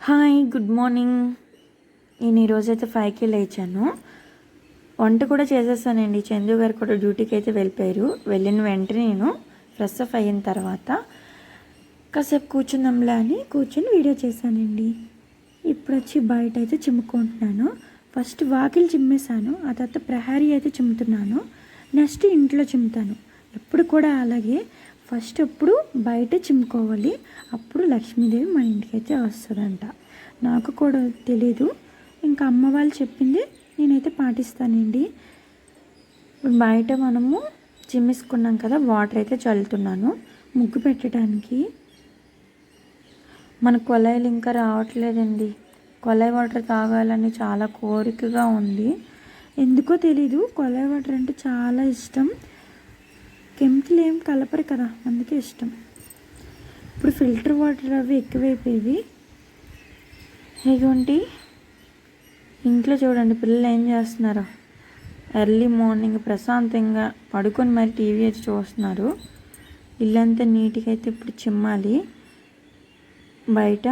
Hi good morning. నేను ఈరోజైతే ఫైవ్కి లేచాను. వంట కూడా చేసేసానండి. చందు గారు కూడా డ్యూటీకి అయితే వెళ్ళిపోయారు. వెళ్ళిన వెంటనే నేను ఫ్రెష్ అప్ అయిన తర్వాత కాసేపు కూర్చుందాంలే అని కూర్చొని వీడియో చేశానండి. ఇప్పుడు వచ్చి బయట అయితే చిమ్ముకుంటున్నాను. ఫస్ట్ వాకిలి చిమ్మేశాను. ఆ తర్వాత ప్రహారీ అయితే చిమ్ముతున్నాను. నెక్స్ట్ ఇంట్లో చిమ్ముతాను. ఎప్పుడు కూడా అలాగే ఫస్ట్ ఇప్పుడు బయట చిమ్ముకోవాలి. అప్పుడు లక్ష్మీదేవి మన ఇంటికి అయితే వస్తుందంట. నాకు కూడా తెలీదు. ఇంకా అమ్మ వాళ్ళు చెప్పింది నేనైతే పాటిస్తానండి. బయట మనము చిమ్మేసుకున్నాం కదా వాటర్ అయితే చల్లుతున్నాను. ముగ్గు పెట్టడానికి. మన కొలాయిలు ఇంకా రావట్లేదండి. కొలాయి వాటర్ తాగాలని చాలా కోరికగా ఉంది. ఎందుకో తెలీదు. కొలాయి వాటర్ అంటే చాలా ఇష్టం. కెమికల్ ఏం కలపరు కదా అందుకే ఇష్టం. ఇప్పుడు ఫిల్టర్ వాటర్ అవి ఎక్కువైపోయేవి. ఇదిగోండి. ఇంట్లో చూడండి పిల్లలు ఏం చేస్తున్నారో. ఎర్లీ మార్నింగ్ ప్రశాంతంగా పడుకొని మరి టీవీ అయితే చూస్తున్నారు. ఇల్లంతా నీట్గా అయితే ఇప్పుడు చిమ్మాలి. బయట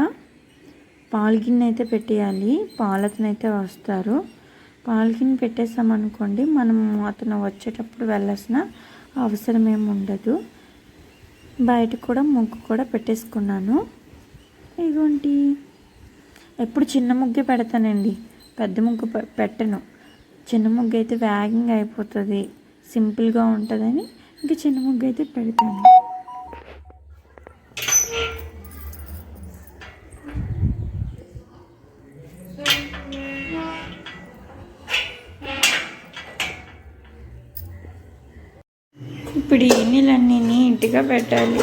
పాల్గిన్ అయితే పెట్టేయాలి. పాలతను అయితే వస్తారు పాల్గిన్ పెట్టేసామనుకోండి మనం అతను వచ్చేటప్పుడు వెళ్ళాల్సిన అవసరం ఏమి ఉండదు బయట కూడా ముగ్గు కూడా పెట్టేసుకున్నాను. ఇదిగోండి ఎప్పుడు చిన్న ముగ్గే పెడతానండి. పెద్ద ముగ్గు పె- పెట్టను. చిన్న ముగ్గు అయితే వేగంగా అయిపోతుంది. సింపుల్గా ఉంటుందని ఇంకా చిన్న ముగ్గు అయితే పెడతాను. ఇప్పుడు ఈ నీళ్ళన్నీ నీట్గా పెట్టాలి.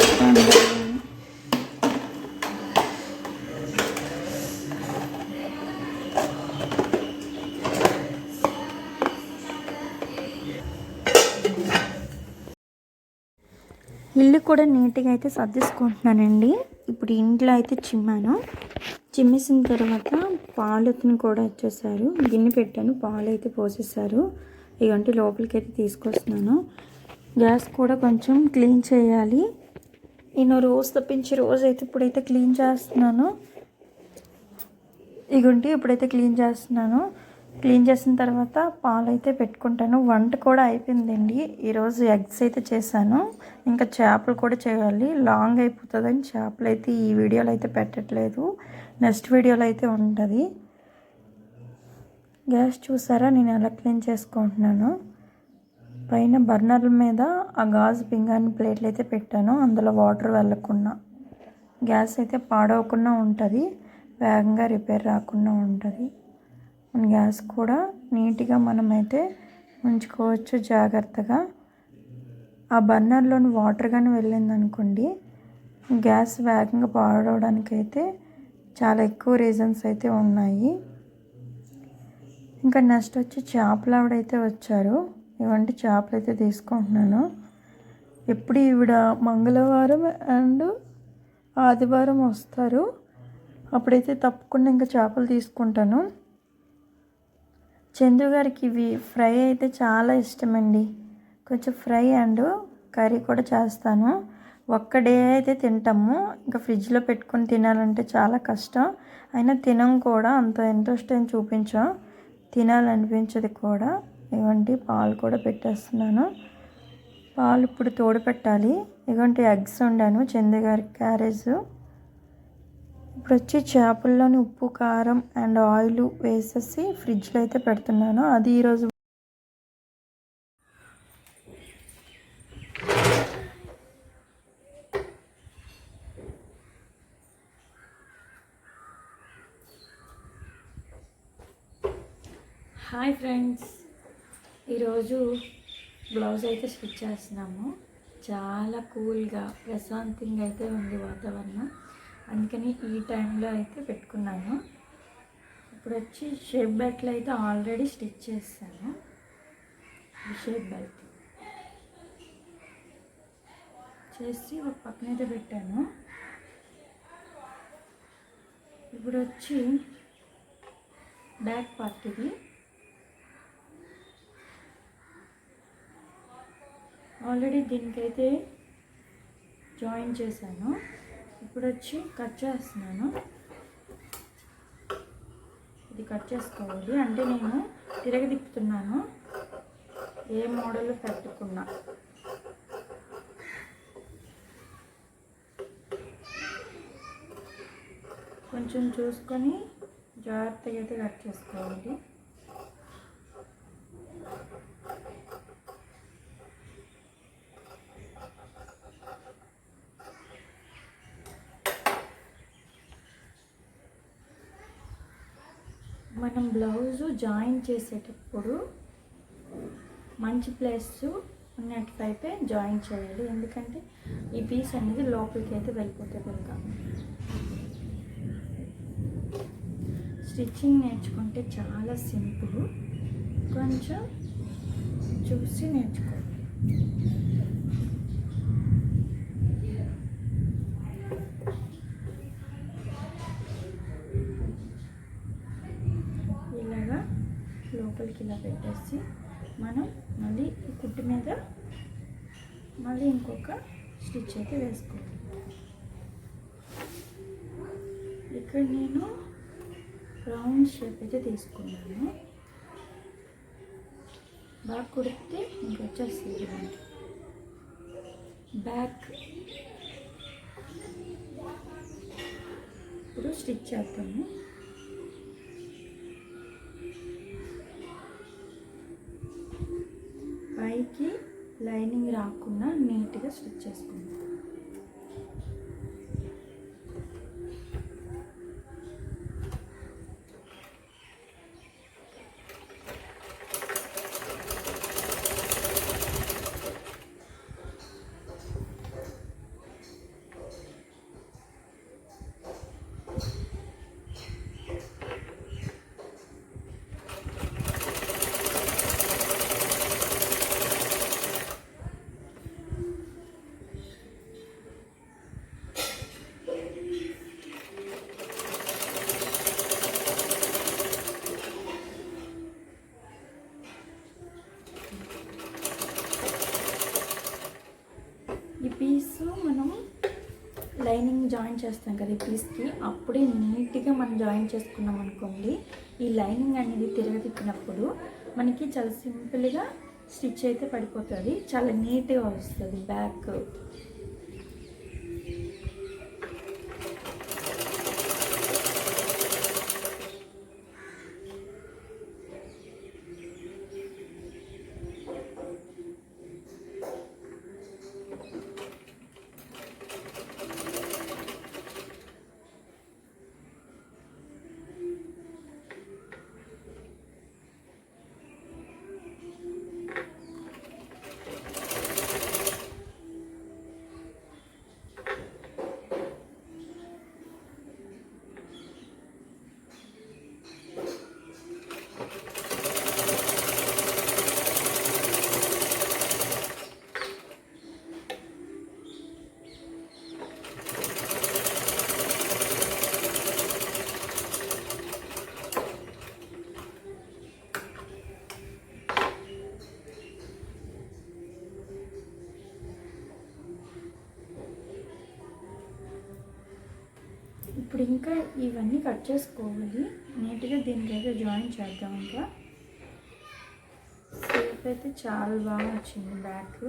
ఇల్లు కూడా నీట్గా అయితే సర్దేసుకుంటున్నానండి. ఇప్పుడు ఇంట్లో అయితే చిమ్మాను. చిమ్మేసిన తర్వాత పాలుని కూడా వచ్చేసారు. గిన్నె పెట్టాను పాలు అయితే పోసేసారు. ఇవంటే లోపలికి అయితే తీసుకొస్తున్నాను. గ్యాస్ కూడా కొంచెం క్లీన్ చేయాలి. నేను రోజు తప్పించి రోజు అయితే ఇప్పుడైతే క్లీన్ చేస్తున్నాను. ఇగుంటి ఇప్పుడైతే క్లీన్ చేస్తున్నాను. క్లీన్ చేసిన తర్వాత పాలు అయితే పెట్టుకుంటాను. వంట కూడా అయిపోయిందండి. ఈరోజు ఎగ్స్ అయితే చేశాను. ఇంకా చేపలు కూడా చేయాలి. లాంగ్ అయిపోతుందని చేపలు అయితే ఈ వీడియోలో అయితే పెట్టట్లేదు. నెక్స్ట్ వీడియోలో అయితే ఉంటుంది. గ్యాస్ చూసారా? నేను ఎలా క్లీన్ చేసుకుంటున్నాను? పైన బర్నర్ల మీద ఆ గాజు పింగాని ప్లేట్లు అయితే పెట్టాను. అందులో వాటర్ వెళ్ళకుండా. గ్యాస్ అయితే పాడవకుండా ఉంటుంది. వేగంగా రిపేర్ రాకుండా ఉంటుంది. మన గ్యాస్ కూడా నీట్గా మనమైతే ఉంచుకోవచ్చు జాగ్రత్తగా. ఆ బర్నర్లోని వాటర్ కానీ వెళ్ళింది అనుకోండి గ్యాస్ వేగంగా పాడవడానికి అయితే చాలా ఎక్కువ రీజన్స్ అయితే ఉన్నాయి. ఇంకా నెక్స్ట్ వచ్చి చేపలవిడైతే వచ్చారు. ఇవంటి చేపలు అయితే తీసుకుంటున్నాను. ఎప్పుడు ఈవిడ మంగళవారం అండ్ ఆదివారం వస్తారు. అప్పుడైతే తప్పకుండా ఇంకా చేపలు తీసుకుంటాను. చందు గారికి ఇవి ఫ్రై అయితే చాలా ఇష్టమండి. కొంచెం ఫ్రై అండ్ కర్రీ కూడా చేస్తాను. ఒక్క డే అయితే తింటాము. ఇంకా ఫ్రిడ్జ్లో పెట్టుకొని తినాలంటే చాలా కష్టం. అయినా తినం కూడా. అంత ఇంట్రెస్ట్ ఏం చూపించాం. తినాలనిపించదు కూడా. ఇవ్వండి పాలు కూడా పెట్టేస్తున్నాను. పాలు ఇప్పుడు తోడు పెట్టాలి ఇవంటి ఎగ్స్ వండాను చందు గారి క్యారేజ్. ఇప్పుడు వచ్చి చేపల్లోని ఉప్పు కారం అండ్ ఆయిల్ వేసేసి ఫ్రిడ్జ్లో అయితే పెడుతున్నాను. అది ఈరోజు హాయ్ ఫ్రెండ్స్ ఈరోజు బ్లౌజ్ అయితే స్టిచ్ చేస్తున్నాము. చాలా కూల్గా ప్రశాంతంగా అయితే ఉంది వాతావరణం. అందుకని ఈ టైంలో అయితే పెట్టుకున్నాను. ఇప్పుడు వచ్చి షేప్ బెల్ట్లు అయితే ఆల్రెడీ స్టిచ్ చేస్తాను షేప్ బెల్ట్. చేసి ఒక పక్కన అయితే పెట్టాను. ఇప్పుడు వచ్చి బ్యాక్ పార్ట్ ఇది. ఆల్రెడీ దీనికైతే జాయిన్ చేశాను. ఇప్పుడు వచ్చి కట్ చేస్తున్నాను. ఇది కట్ చేసుకోవాలి. అంటే నేను తిరగదిప్పుతున్నాను. ఏ మోడల్ పెట్టుకున్నా కొంచెం చూసుకొని జాగ్రత్తగా అయితే కట్ చేసుకోవాలి. మనం బ్లౌజు జాయిన్ చేసేటప్పుడు మంచి ప్లేస్ ఉన్నట్టువైపే జాయిన్ చేయాలి. ఎందుకంటే ఈ పీస్ అనేది లోపలికి అయితే వెళ్ళిపోతుంది ఇంకా. స్టిచ్చింగ్ నేర్చుకుంటే చాలా సింపుల్ కొంచెం చూసి నేర్చుకోవాలి. లోపలికి ఇలా పెట్టేసి మనం మళ్ళీ ఈ కుట్టు మీద మళ్ళీ ఇంకొక స్టిచ్ అయితే వేసుకోవాలి. ఇక్కడ నేను రౌండ్ షేప్ అయితే తీసుకున్నాను. బాగా కుడితే ఇంక వచ్చేస్తుంది బ్యాక్ ఇప్పుడు స్టిచ్ చేస్తాము లైనింగ్ రాకుండా నీట్గా స్టిచ్ చేసుకుందాం. పీస్ మనం లైనింగ్ జాయిన్ చేస్తాం కదా ఈ పీస్కి. అప్పుడే నీట్గా మనం జాయిన్ చేసుకున్నాం అనుకోండి ఈ లైనింగ్ అనేది తిరగతిప్పినప్పుడు మనకి చాలా సింపుల్గా స్టిచ్ అయితే పడిపోతుంది. చాలా నీట్గా వస్తుంది బ్యాక్. ఇప్పుడు ఇంకా ఇవన్నీ కట్ చేసుకోవాలి. నీట్గా దీనికైతే జాయిన్ చేద్దాం ఇంకా. షేప్ అయితే చాలా బాగా వచ్చింది బ్యాక్.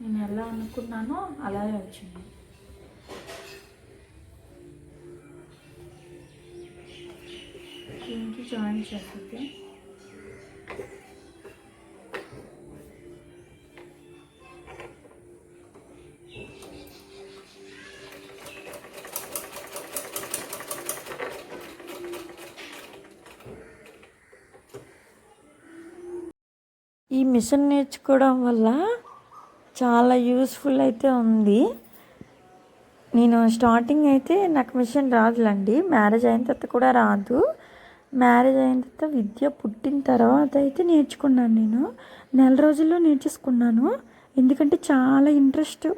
నేను ఎలా అనుకున్నానో అలాగే వచ్చింది. దీనికి జాయిన్ చేస్తే మిషన్ నేర్చుకోవడం వల్ల చాలా యూస్ఫుల్ అయితే ఉంది. నేను స్టార్టింగ్ అయితే నాకు మిషన్ రాదులండి. మ్యారేజ్ అయిన తర్వాత కూడా రాదు. మ్యారేజ్ అయిన తర్వాత విద్య పుట్టిన తర్వాత అయితే నేర్చుకున్నాను నేను. నెల రోజుల్లో నేర్చేసుకున్నాను. ఎందుకంటే చాలా ఇంట్రెస్ట్.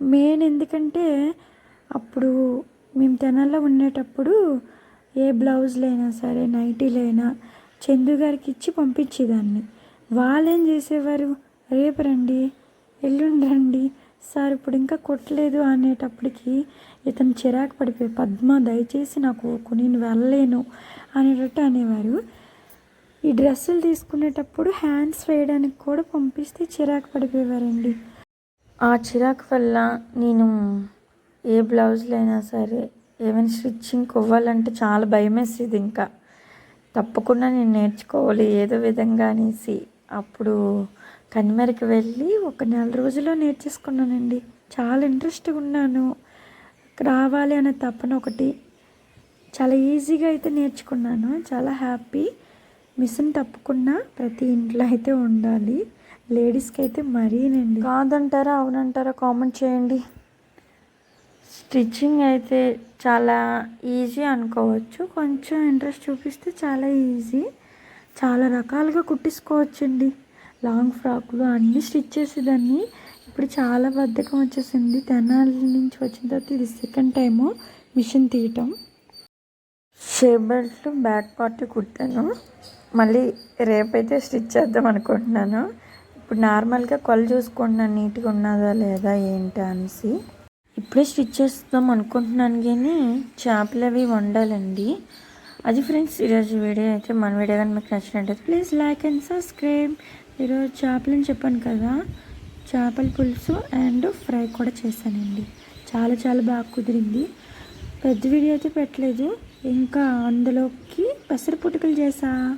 మెయిన్ ఎందుకంటే అప్పుడు మేము తెనాల్లో ఉండేటప్పుడు ఏ బ్లౌజులైనా సరే నైటీలైనా చందు గారికి ఇచ్చి పంపించేదాన్ని. వాళ్ళేం చేసేవారు? రేపు రండి ఎల్లుండి రండి. సార్ ఇప్పుడు ఇంకా కొట్టలేదు అనేటప్పటికి ఇతను చిరాకు పడిపోయి పద్మ దయచేసి నాకు నేను వెళ్ళలేను అనేటట్టు అనేవారు. ఈ డ్రెస్సులు తీసుకునేటప్పుడు హ్యాండ్స్ వేయడానికి కూడా పంపిస్తే చిరాకు పడిపోయేవారండి. ఆ చిరాకు వల్ల నేను ఏ బ్లౌజులైనా సరే ఏమైనా స్టిచ్చింగ్ కొవ్వాలంటే చాలా భయం వేసేది ఇంకా. తప్పకుండా నేను నేర్చుకోవాలి ఏదో విధంగా అనేసి. అప్పుడు కనిమరికి వెళ్ళి ఒక నెల రోజుల్లో నేర్చేసుకున్నానండి. చాలా ఇంట్రెస్ట్గా ఉన్నాను. రావాలి అనే తపన ఒకటి. చాలా ఈజీగా అయితే నేర్చుకున్నాను. చాలా హ్యాపీ మిషన్ తప్పకుండా ప్రతి ఇంట్లో అయితే ఉండాలి. లేడీస్కి అయితే మరీనండి కాదంటారా అవునంటారా కామెంట్ చేయండి. స్టిచ్చింగ్ అయితే చాలా ఈజీ అనుకోవచ్చు. కొంచెం ఇంట్రెస్ట్ చూపిస్తే చాలా ఈజీ చాలా రకాలుగా కుట్టించుకోవచ్చండి. లాంగ్ ఫ్రాక్లు అన్నీ స్టిచ్ చేసేదాన్ని. ఇప్పుడు చాలా బద్ధకం వచ్చేసింది. తెనాలి నుంచి వచ్చిన తర్వాత ఇది సెకండ్ టైము మిషన్ తీయటం. షేబెల్ట్ బ్యాక్ పార్ట్ కుట్టాను. మళ్ళీ రేపైతే స్టిచ్ చేద్దాం అనుకుంటున్నాను. ఇప్పుడు నార్మల్గా కొలు చూసుకుంటున్నాను నీట్గా ఉన్నదా లేదా ఏంటి అనేసి. ఇప్పుడే స్టిచ్ చేస్తాం అనుకుంటున్నాను కానీ చేపలు అవి వండాలండి. అది ఫ్రెండ్స్ ఈరోజు వీడియో అయితే మన వీడియో కానీ మీకు నచ్చినట్టయితే ప్లీజ్ లైక్ అండ్ సబ్స్క్రైబ్ ఈరోజు చేపలని చెప్పాను కదా చేపల పులుసు అండ్ ఫ్రై కూడా చేశానండి. చాలా చాలా బాగా కుదిరింది. పెద్ద వీడియో అయితే పెట్టలేదు. ఇంకా అందులోకి పెసర పుట్టుకలు చేసా.